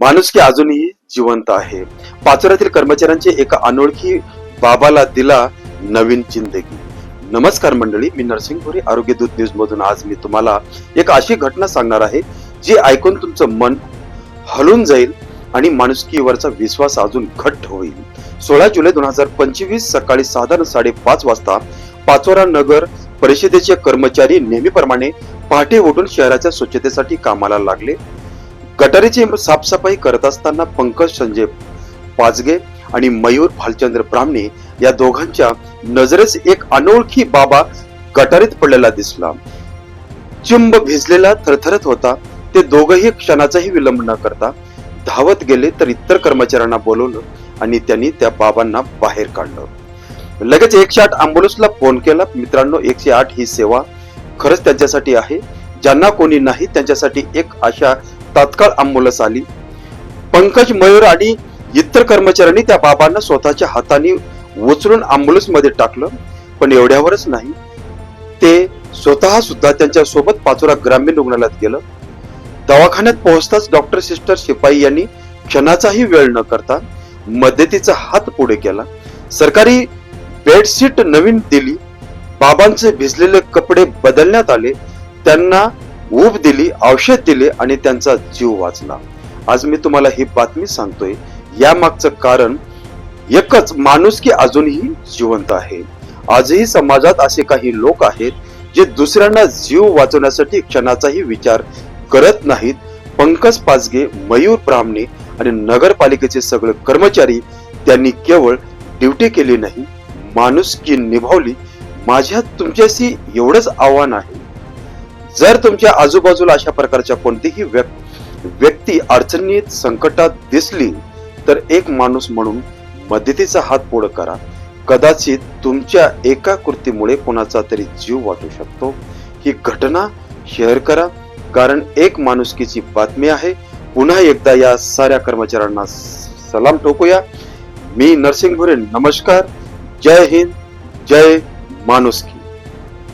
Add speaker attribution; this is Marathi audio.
Speaker 1: माणुसकी अजूनही जिवंत आहे. पाचोऱ्यातील कर्मचाऱ्यांचे एका अनोळखी बाबाला दिला नवीन जिंदगी. नमस्कार मंडळी मी नरसिंग भोरे आरोग्य दूत न्यूज मधून आज मी तुम्हाला एक अशी घटना सांगणार आहे जी ऐकून तुमचं मन हलून जाईल आणि माणुसकीवरचा विश्वास अजून घट्ट होईल. सोळा जुलै दोन हजार पंचवीस सकाळी साधारण साडेपाच वाजता पाचोरा नगर परिषदेचे कर्मचारी नेहमीप्रमाणे पहाटे उठून शहराच्या स्वच्छतेसाठी कामाला लागले. गटारीची साफसफाई करत असताना पंकज संजय पाचगे आणि मयूर भालचंद्र ब्राह्मणे या दोघांच्या नजरेस एक अनोळखी बाबा गटारीत पडलेला दिसला. चुंब भिजलेला थरथरत होता. ते दोघही क्षणाचाही विलंब न करता धावत गेले तर इतर कर्मचाऱ्यांना बोलवलं आणि त्यांनी त्या बाबांना बाहेर काढलं. लगेच एकशे आठ अँब्युलन्सला फोन केला. मित्रांनो एकशे आठ ही सेवा खरंच त्यांच्यासाठी आहे. ज्यांना कोणी नाही त्यांच्यासाठी एक आशा तात्काळ अँब्युलन्स आली. पंकज मयूर आणि इतर कर्मचाऱ्यांनी त्या बाबांना स्वतःच्या हाताने उचलून अँब्युलन्समध्ये टाकलं पण एवढ्यावरच नाही. ते स्वतः सुद्धा त्यांच्यासोबत पाचोरा ग्रामीण रुग्णालयात गेलं. दवाखान्यात पोहोचताच डॉक्टर सिस्टर शिपाई यांनी क्षणाचाही वेळ न करता मदतीचा हात पुढे केला. सरकारी बेडशीट नवीन दिली. बाबांचे भिजलेले कपडे बदलण्यात आले. त्यांना ऊब दिली औषध दिले आणि त्यांचा जीव वाचला. आज मी तुम्हाला ही बातमी सांगतोय. या मागचं कारण एकच माणुसकी अजूनही जिवंत आहे. आजही समाजात असे काही लोक आहेत जे दुसऱ्यांना जीव वाचवण्यासाठी क्षणाचाही विचार करत नाहीत. पंकज पाचगे मयूर ब्राह्मणे आणि नगरपालिकेचे सगळे कर्मचारी त्यांनी केवळ ड्युटी केली नाही माणुसकी निभावली. माझ्या तुमच्याशी एवढंच आव्हान आहे. जर तुमच्या आजूबाजूला अशा प्रकारच्या कोणतीही व्यक्- व्यक्ती अडचणीत संकटात दिसली तर एक माणूस म्हणून मदतीचा हात पुढे करा. कदाचित तुमच्या एका कृतीमुळे कोणाचा तरी जीव वाटू शकतो. ही घटना शेअर करा कारण एक माणुसकीची बातमी आहे. पुन्हा एकदा या साऱ्या कर्मचाऱ्यांना सलाम ठोकूया. मी नरसिंग भुरे नमस्कार. जय हिंद जय माणुसकी.